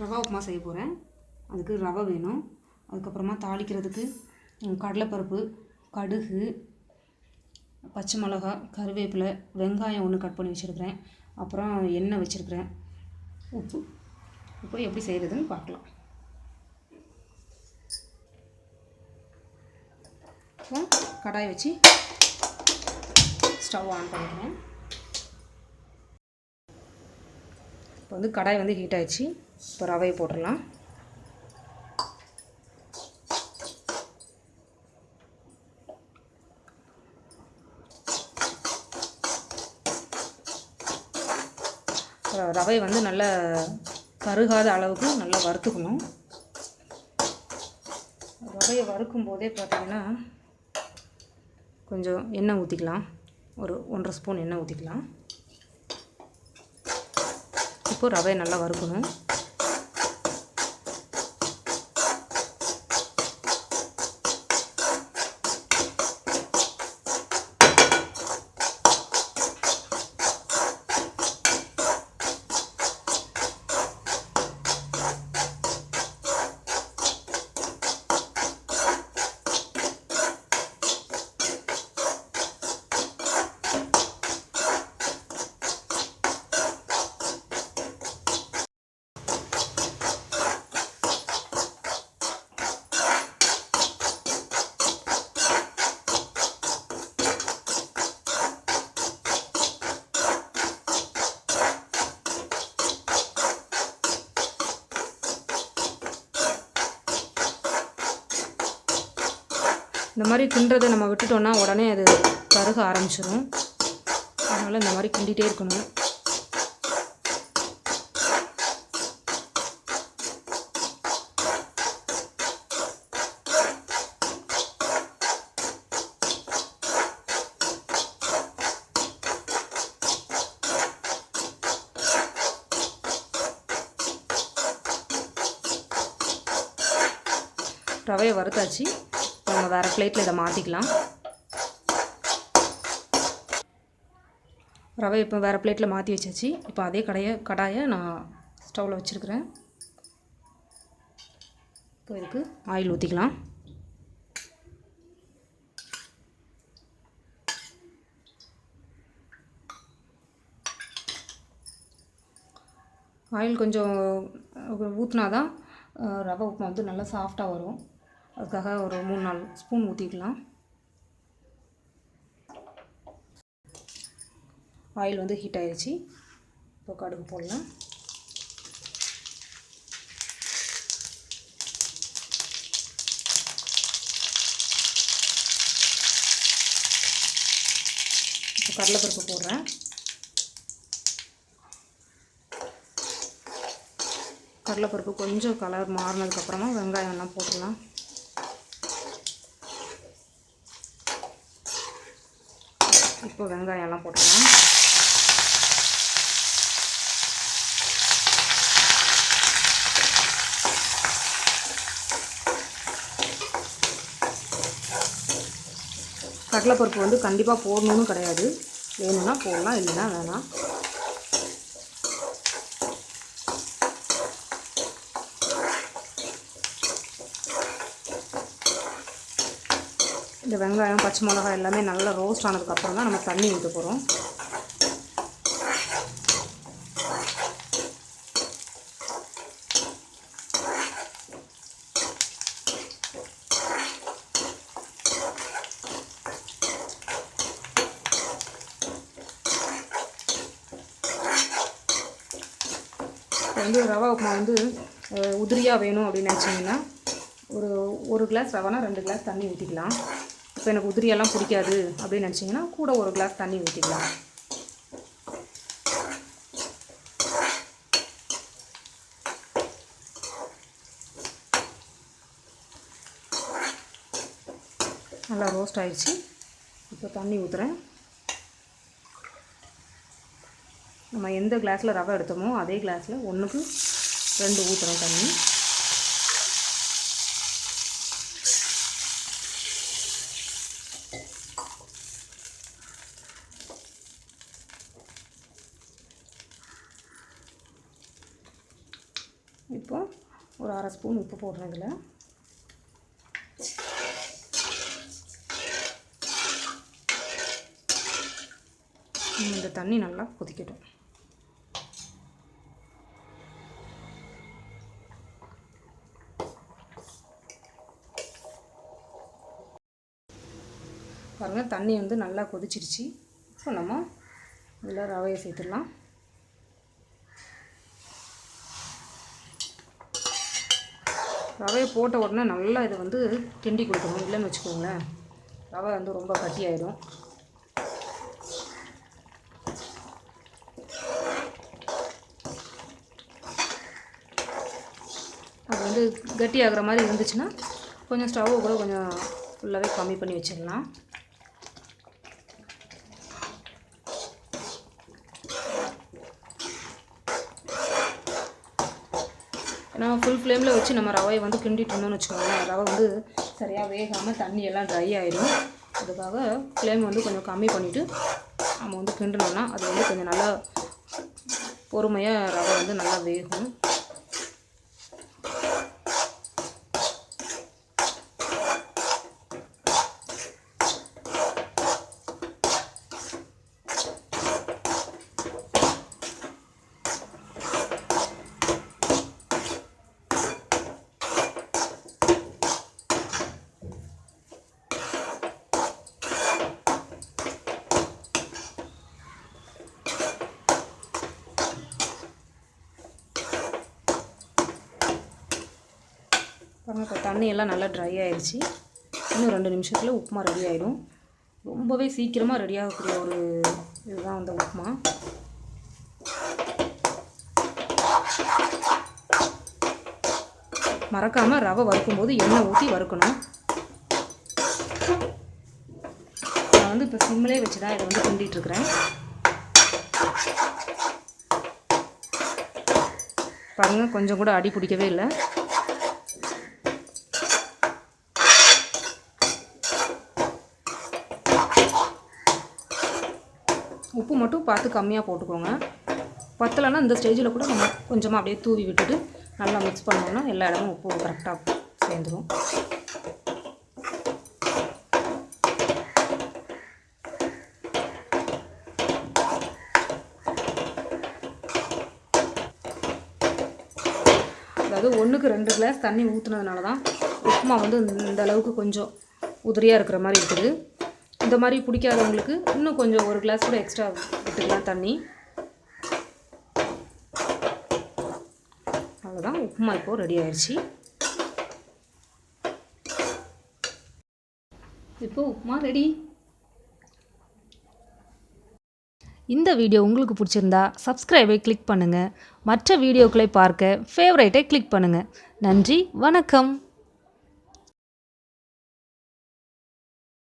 ரவா உப்புமா செய்ய போகிறேன் அதுக்கு ரவை வேணும். அதுக்கப்புறமா தாளிக்கிறதுக்கு கடலைப்பருப்பு கடுகு பச்சை மிளகா கருவேப்பிலை வெங்காயம் ஒன்று கட் பண்ணி வச்சுருக்கிறேன். அப்புறம் எண்ணெய் வச்சுருக்கிறேன். உப்பு. உப்பு எப்படி செய்கிறதுன்னு பார்க்கலாம். கடாய் வச்சு ஸ்டவ் ஆன் பண்ணிக்கிறேன். இப்போ வந்து கடாய் வந்து ஹீட் ஆயிடுச்சு. இப்போ ரவையை போட்டுடலாம். ரவை வந்து நல்லா கருகாத அளவுக்கு நல்லா வறுத்துக்கணும். ரவையை வறுக்கும் போதே பார்த்தீங்கன்னா கொஞ்சம் எண்ணெய் ஊற்றிக்கலாம் ஒரு ஒன்றரை ஸ்பூன் எண்ணெய் ஊற்றிக்கலாம் இப்போ ரவையை நல்லா வறுக்கணும். இந்த மாதிரி கிண்டுறதை நம்ம விட்டுட்டோம்னா உடனே அது கருக ஆரம்பிச்சிடும் அதனால் இந்த மாதிரி கிண்டிகிட்டே இருக்கணும். ரவையை வறுத்தாச்சு. நம்ம வேறு பிளேட்டில் இதை மாற்றிக்கலாம் ரவை இப்போ வேறு பிளேட்டில் மாற்றி வச்சாச்சு. இப்போ அதே கடையை கடாயை நான் ஸ்டவ்வில் வச்சுருக்கிறேன். இப்போ இதுக்கு ஆயில் ஊற்றிக்கலாம் ஆயில் கொஞ்சம் ஊற்றினா தான் ரவை உப்புமா வந்து நல்லா சாஃப்டாக வரும். அதுக்காக ஒரு மூணு நாலு ஸ்பூன் ஊற்றிக்கலாம் ஆயில் வந்து ஹீட் ஆயிடுச்சு இப்போ கடுகு போடலாம். இப்போ கடலைப்பருப்பு போடுறேன். கடலைப்பருப்பு கொஞ்சம் கலர் மாறினதுக்கப்புறமா வெங்காயம் எல்லாம் போட்டுடலாம். இப்போ வெங்காயம் எல்லாம் போட்டுக்கலாம் கடலைப்பருப்பு வந்து கண்டிப்பாக போடணும்னு கிடையாது. வேணும்னா போடலாம் இல்லைன்னா வேணாம். இந்த வெங்காயம் பச்சை மிளகாய் எல்லாமே நல்லா ரோஸ்ட் ஆனதுக்கப்புறம் தான் நம்ம தண்ணி ஊற்ற போகிறோம் வந்து ரவா உப்புமா வந்து உதிரியாக வேணும் அப்படின்னு நினச்சிங்கன்னா ஒரு ஒரு கிளாஸ் ரவானா ரெண்டு கிளாஸ் தண்ணி ஊற்றிக்கலாம் இப்போ எனக்கு உதிரியெல்லாம் பிடிக்காது அப்படின்னு நினச்சிங்கன்னா கூட ஒரு கிளாஸ் தண்ணி ஊற்றிக்கலாம் நல்லா ரோஸ்ட் ஆயிடுச்சு. இப்போ தண்ணி ஊற்றுறேன் நம்ம எந்த கிளாஸில் ரவை எடுத்தோமோ அதே கிளாஸில் ஒன்றுக்கு ரெண்டு ஊற்றுறோம் தண்ணி. இப்போ ஒரு அரை ஸ்பூன் உப்பு போடுறேன் இதில். இந்த தண்ணி நல்லா கொதிக்கட்டும். பாருங்கள் தண்ணி வந்து நல்லா கொதிச்சிருச்சு. இப்போ நம்ம இதில் ரவையை சேர்த்துடலாம். ரவையை போட்ட உடனே நல்லா இதை வந்து கிண்டி கொடுக்கணும். இல்லைன்னு வச்சுக்கோங்களேன். ரவை வந்து ரொம்ப கட்டியாயிடும். அது வந்து கட்டி ஆகிற மாதிரி இருந்துச்சுன்னா கொஞ்சம் ஸ்டவ்வை கூட கொஞ்சம் ஃபுல்லாகவே கம்மி பண்ணி வச்சிடலாம். ஃபுல் ஃப்ளேமில் வச்சு நம்ம ரவையை வந்து கிண்டிட்டு இருந்தோம்னு வச்சுக்கோங்களேன். ரவை வந்து சரியாக வேகாமல் தண்ணி எல்லாம் ட்ரை ஆகிடும் அதுக்காக ஃப்ளேம் வந்து கொஞ்சம் கம்மி பண்ணிவிட்டு நம்ம வந்து கிண்டினோம்னா அது வந்து கொஞ்சம் நல்லா பொறுமையாக ரவை வந்து நல்லா வேகும் பாருங்க இப்போ தண்ணி எல்லாம் நல்லா ட்ரை ஆயிடுச்சு. இன்னும் ரெண்டு நிமிஷத்தில் உப்புமா ரெடி ஆகிடும் ரொம்பவே சீக்கிரமாக ரெடி ஆகக்கூடிய ஒரு இதுதான் அந்த உப்புமா. மறக்காமல் ரவை வறுக்கும்போது எண்ணெய் ஊற்றி வறுக்கணும். நான் வந்து இப்போ சிம்மிலே வச்சு தான் இதை வந்து கிண்டிகிட்ருக்குறேன் பாருங்கள் கொஞ்சம் கூட அடி பிடிக்கவே இல்லை. உப்பு மட்டும் பார்த்து கம்மியாக போட்டுக்கோங்க. பத்தலைன்னா இந்த ஸ்டேஜில் கூட நம்ம கொஞ்சமாக அப்படியே தூவி விட்டுட்டு நல்லா மிக்ஸ் பண்ணோம்னா எல்லா இடமும் உப்பு கரெக்டாக சேர்ந்துடும் அதாவது ஒன்றுக்கு ரெண்டு கிளாஸ் தண்ணி ஊற்றுனதுனால தான் உப்புமா வந்து இந்த- அளவுக்கு கொஞ்சம் உதிரியாக இருக்கிற மாதிரி இருக்குது. இந்த மாதிரி பிடிக்காதவங்களுக்கு இன்னும் கொஞ்சம் ஒரு கிளாஸ் கூட எக்ஸ்ட்ரா விட்டுக்கலாம் தண்ணி. அவ்வளோதான் உப்புமா இப்போது ரெடி ஆயிடுச்சு இப்போ உப்புமா ரெடி இந்த வீடியோ உங்களுக்கு பிடிச்சிருந்தா சப்ஸ்கிரைபை கிளிக் பண்ணுங்கள் மற்ற வீடியோக்களை பார்க்க ஃபேவரைட்டை கிளிக் பண்ணுங்கள் நன்றி வணக்கம்.